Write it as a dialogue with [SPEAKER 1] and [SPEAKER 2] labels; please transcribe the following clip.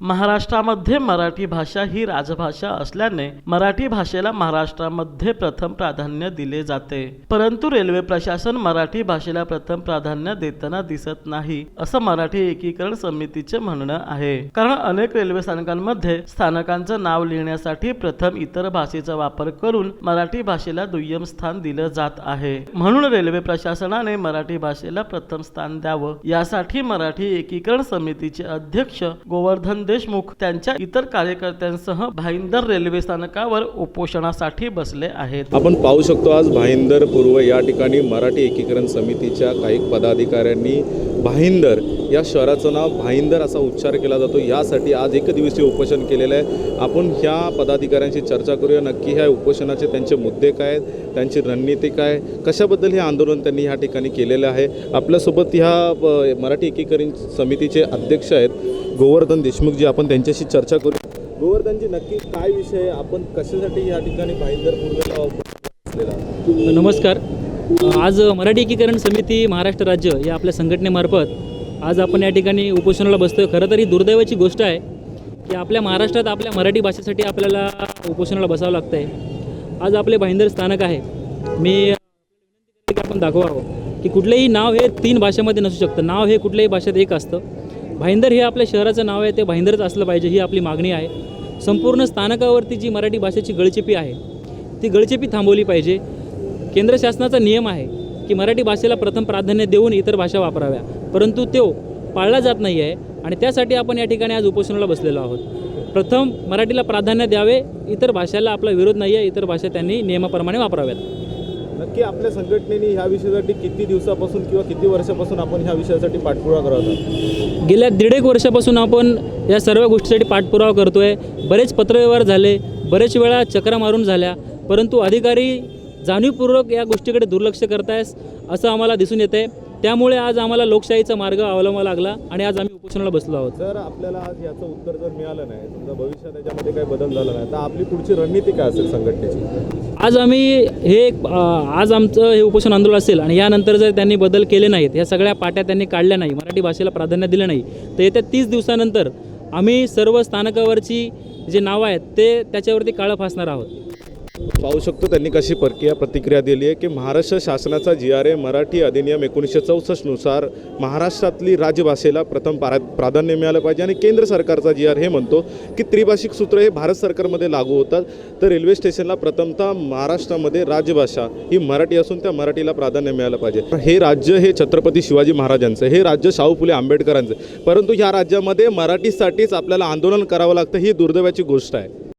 [SPEAKER 1] महाराष्ट्रामध्ये मराठी भाषा ही राजभाषा असल्याने मराठी भाषेला महाराष्ट्रामध्ये प्रथम प्राधान्य दिले जाते. परंतु रेल्वे प्रशासन मराठी भाषेला प्रथम प्राधान्य देताना दिसत नाही असं मराठी एकीकरण समितीचे म्हणणं आहे. कारण अनेक रेल्वे स्थानकांमध्ये स्थानकांचं नाव लिहिण्यासाठी प्रथम इतर भाषेचा वापर करून मराठी भाषेला दुय्यम स्थान दिलं जात आहे. म्हणून रेल्वे प्रशासनाने मराठी भाषेला प्रथम स्थान द्यावं यासाठी मराठी एकीकरण समितीचे अध्यक्ष गोवर्धन देशमुख त्यांच्या इतर कार्यकर्त्यांसह भाईंदर रेल्वे स्थानकावर उपोषणासाठी बसले आहेत.
[SPEAKER 2] आपण पाहू शकतो आज भाईंदर पूर्व या ठिकाणी मराठी एकीकरण समितीच्या काही पदाधिकाऱ्यांनी भाईंदर या शहराचं नाव भाईंदर असा उच्चार केला जातो. यासाठी आज एक दिवसीय उपोषण केलेलं आहे. आपण ह्या पदाधिकाऱ्यांशी चर्चा करूया. नक्की ह्या उपोषणाचे त्यांचे मुद्दे काय आहेत? त्यांची रणनीती काय कशाबद्दल हे आंदोलन त्यांनी ह्या ठिकाणी केलेलं आहे? आपल्यासोबत ह्या मराठी एकीकरण समितीचे अध्यक्ष आहेत गोवर्धन देशमुख जी आपण त्यांच्याशी चर्चा करू. गोवर्धनजी नक्की काय विषय आपण कशासाठी या ठिकाणी भाईंदर पूर्वेला
[SPEAKER 3] नमस्कार. आज मराठी एकीकरण समिती महाराष्ट्र राज्य या आपल्या संघटनेमार्फत आज आपण या ठिकाणी उपोषणाला बसतोय. खरं तर ही दुर्दैवाची गोष्ट आहे की आपल्या महाराष्ट्रात आपल्या मराठी भाषेसाठी आपल्याला उपोषणाला बसावं लागतं आहे आज आपले भाईंदर स्थानक आहे. मी आपण दाखवावं की कुठलेही नाव हे तीन भाषेमध्ये नसू शकतं. नाव हे कुठल्याही भाषेत एक असतं. भाईंदर हे आपल्या शहराचं नाव आहे ते भाईंदरच असलं पाहिजे ही आपली मागणी आहे. संपूर्ण स्थानकावरती जी मराठी भाषेची गळचेपी आहे ती गळचेपी थांबवली पाहिजे. केंद्र शासनाचा नियम आहे की मराठी भाषेला प्रथम प्राधान्य देऊन इतर भाषा वापराव्या. परंतु तो पाळला जात नाही आहे आणि त्यासाठी आपण या ठिकाणी आज उपोषणाला बसलेलो आहोत. प्रथम मराठीला प्राधान्य द्यावे इतर भाषेला आपला विरोध नाही आहे इतर भाषा त्यांनी नियमाप्रमाणे वापराव्यात.
[SPEAKER 2] नक्की आपल्या संघटनेने ह्या विषयासाठी किती दिवसापासून किंवा किती वर्षापासून आपण ह्या विषयासाठी पाठपुरावा करत आहोत?
[SPEAKER 3] गेल्या दीड एक वर्षापासून आपण या सर्व गोष्टीसाठी पाठपुरावा करतो आहे बरेच पत्रव्यवहार झाले बरेच वेळा चक्रा मारून झाल्या परंतु अधिकारी जाणीवपूर्वक या गोष्टीकडे दुर्लक्ष करतायस असं आम्हाला दिसून येतं आहे त्यामुळे आज आम्हाला लोकशाहीचा मार्ग अवलंबावा लागला आणि आज आम्ही उपोषणाला बसलो आहोत.
[SPEAKER 2] जर आपल्याला आज याचं उत्तर जर मिळालं नाही समजा भविष्यात याच्यामध्ये काही बदल झाला नाही तर आपली पुढची रणनीती काय असेल संघटनेची?
[SPEAKER 3] आज आम्ही हे आज आमचं हे उपोषण आंदोलन असेल आणि यानंतर जर त्यांनी बदल केले नाहीत या सगळ्या पाट्या त्यांनी काढल्या नाही मराठी भाषेला प्राधान्य दिलं नाही तर येत्या तीस दिवसानंतर आम्ही सर्व स्थानकावरची जे नावं आहेत ते त्याच्यावरती काळं फासणार आहोत.
[SPEAKER 2] पाहू शकतो त्यांनी कशी परकीय प्रतिक्रिया दिली आहे की महाराष्ट्र शासनाचा जी आर ए मराठी अधिनियम एकोणीसशे चौसष्टनुसार महाराष्ट्रातली राजभाषेला प्रथम प्रा प्राधान्य मिळालं पाहिजे आणि केंद्र सरकारचा जी आर हे म्हणतो की त्रिभाषिक सूत्र हे भारत सरकारमध्ये लागू होतात. तर रेल्वे स्टेशनला प्रथमतः महाराष्ट्रामध्ये राजभाषा ही मराठी असून त्या मराठीला प्राधान्य मिळालं पाहिजे. हे राज्य हे छत्रपती शिवाजी महाराजांचं हे राज्य शाहू फुले आंबेडकरांचं परंतु ह्या राज्यामध्ये मराठीसाठीच आपल्याला आंदोलन करावं लागतं ही दुर्दैवाची गोष्ट आहे.